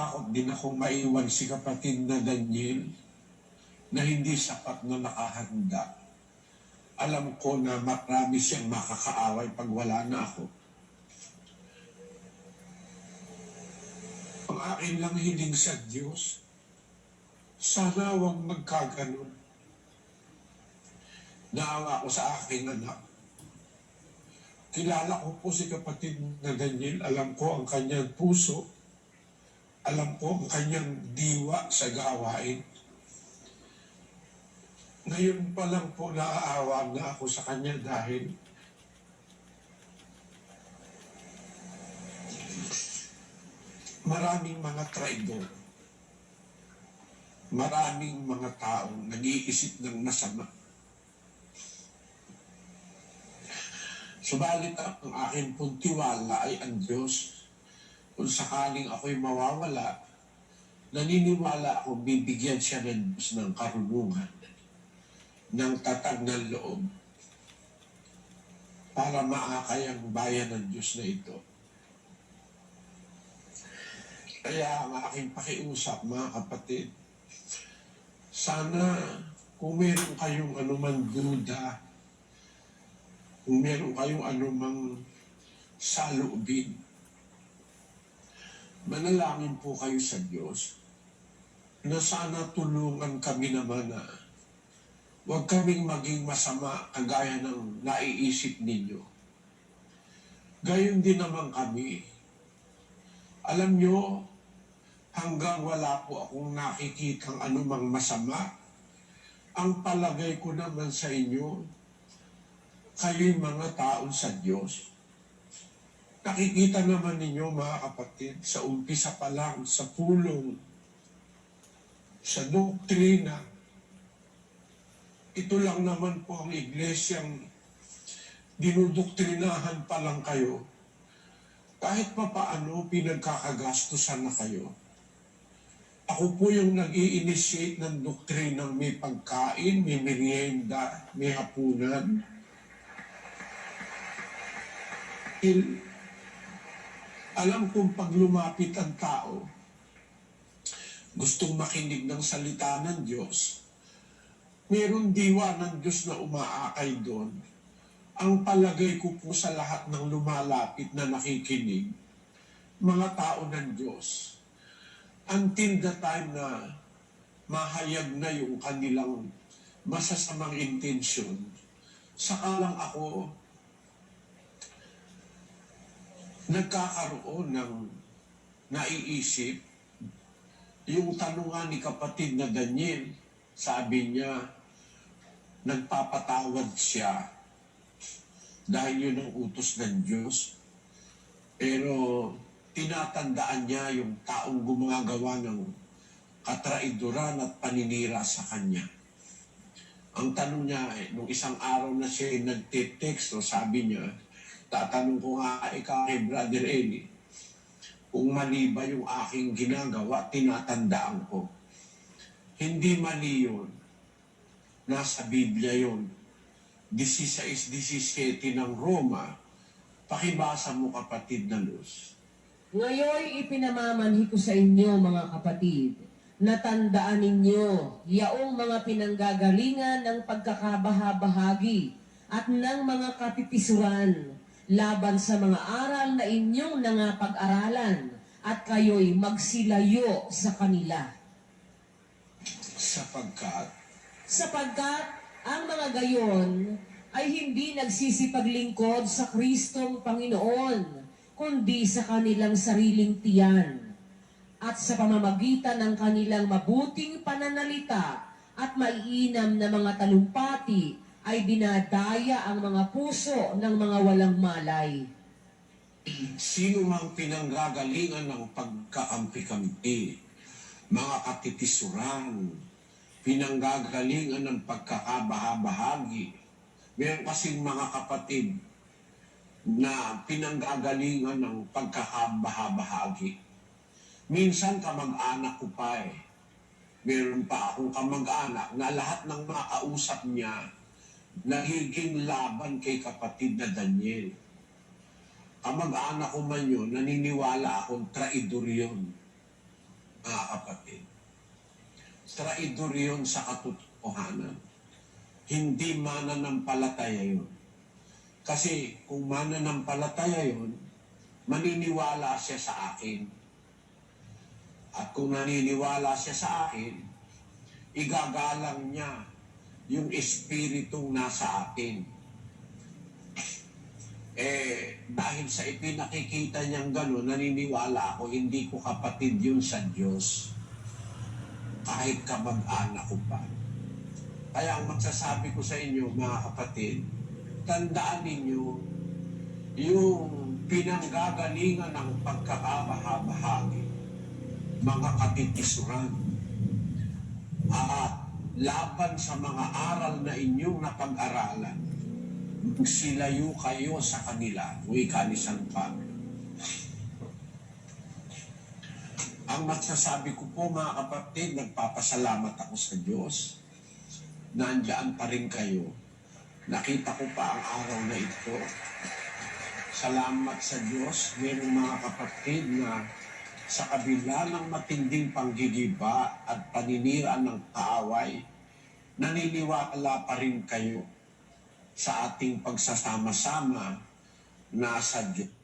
natatakot din akong maiwan si kapatid na Daniel na hindi sapat na nakahanda. Alam ko na marami siyang makakaaway pag wala na ako. Ang akin lang hiling sa Diyos, sana huwag magkaganon. Naawa ko sa aking anak. Kilala ko po si kapatid na Daniel. Alam ko ang kanyang puso. Alam ko ang kanyang diwa sa gawain. Ngayon pa lang po naaawa na ako sa kanya dahil maraming mga traidor. Maraming mga taong nag-iisip ng masama. Subalit ang aking pong tiwala ay ang Diyos. Kung sakaling ako'y mawawala, naniniwala ako bibigyan siya ng ng karunungan, ng tatag ng loob, para maakay ang bayan ng Diyos na ito. Kaya ang aking pakiusap, mga kapatid, sana kung meron kayong anuman duda, kung meron kayong anumang saloobin, manalangin po kayo sa Diyos na sana tulungan kami naman na huwag kaming maging masama kagaya ng naiisip ninyo. Gayon din naman kami. Alam nyo, hanggang wala po akong nakikitang anumang masama, ang palagay ko naman sa inyo, kayo'y mga taon sa Diyos. Nakikita naman ninyo mga kapatid, sa umpisa pa lang, sa pulong, sa doktrina, ito lang naman po ang iglesyang dinudoktrinahan pa lang kayo. Kahit pa paano, pinagkakagastusan na kayo. Ako po yung nag initiate ng doktrinang may pagkain, may merienda, may hapunan. Il, alam kong pag lumapit ang tao, gustong makinig ng salita ng Diyos, meron diwa ng Diyos na umaakay doon. Ang palagay ko po sa lahat ng lumalapit na nakikinig, mga tao ng Diyos, until the time na mahayag na yung kanilang masasamang intensyon, saka lang ako nagkakaroon ng naiisip yung tanungan ni kapatid na Daniel, sabi niya, nagpapatawad siya dahil yun ang utos ng Diyos. Pero tinatandaan niya yung taong gumagawa ng katraiduran at paninira sa kanya. Ang tanong niya, eh, nung isang araw na siya nagtitext, no, sabi niya, tatanong ko nga ikaw kay Brother Eli, kung mali ba yung aking ginagawa, tinatandaan ko. Hindi mali yun. Nasa Biblia yun. 16-17 ng Roma. Pakibasa mo kapatid na Luz. Ngayon ipinamamanhi ko sa inyo mga kapatid, natandaan ninyo yaong mga pinanggagalingan ng pagkakabahabahagi at ng mga kapipisuran laban sa mga aral na inyong nangapag-aralan at kayo'y magsilayo sa kanila. Sapagkat Sapagkat ang mga gayon ay hindi nagsisipaglingkod sa Kristong Panginoon, kundi sa kanilang sariling tiyan. At sa pamamagitan ng kanilang mabuting pananalita at maiinam na mga talumpati ay dinadaya ang mga puso ng mga walang malay. sino mang pinanggagalingan ng pagkakampi-kampi, mga katitisuran, pinanggagalingan ng pagkakabahabahagi. Meron kasing mga kapatid na pinanggagalingan ng pagkakabahabahagi. Minsan kamag-anak ko pa eh. Meron pa akong kamag-anak na lahat ng mga kausap niya nagiging laban kay kapatid na Daniel. Kamag-anak ko man yun, naniniwala akong traidor yun. mga kapatid. Traidor yun sa katotohanan. Hindi mananampalataya yun. Kasi kung mananampalataya yun, maniniwala siya sa akin. At kung naniniwala siya sa akin, igagalang niya yung espiritong nasa atin. Eh, dahil sa ipinakikita niyang gano'n, naniniwala ako, hindi ko kapatid yun sa Diyos. Kahit kamag-anak ko pa. Kaya ang magsasabi ko sa inyo, mga kapatid, tandaan ninyo yung pinanggagalingan ng pagkakabahabahagi, mga katitisuran, at laban sa mga aral na inyong napag-aralan, silayo kayo sa kanila, wika ni San Pablo. Ang masasabi ko po mga kapatid, nagpapasalamat ako sa Diyos. Nandiyan pa rin kayo. Nakita ko pa ang araw na ito. Salamat sa Diyos. Merong mga kapatid na sa kabila ng matinding panggigiba at paniniraan ng kaaway, naniniwala pa rin kayo sa ating pagsasama-sama na sa Diyos.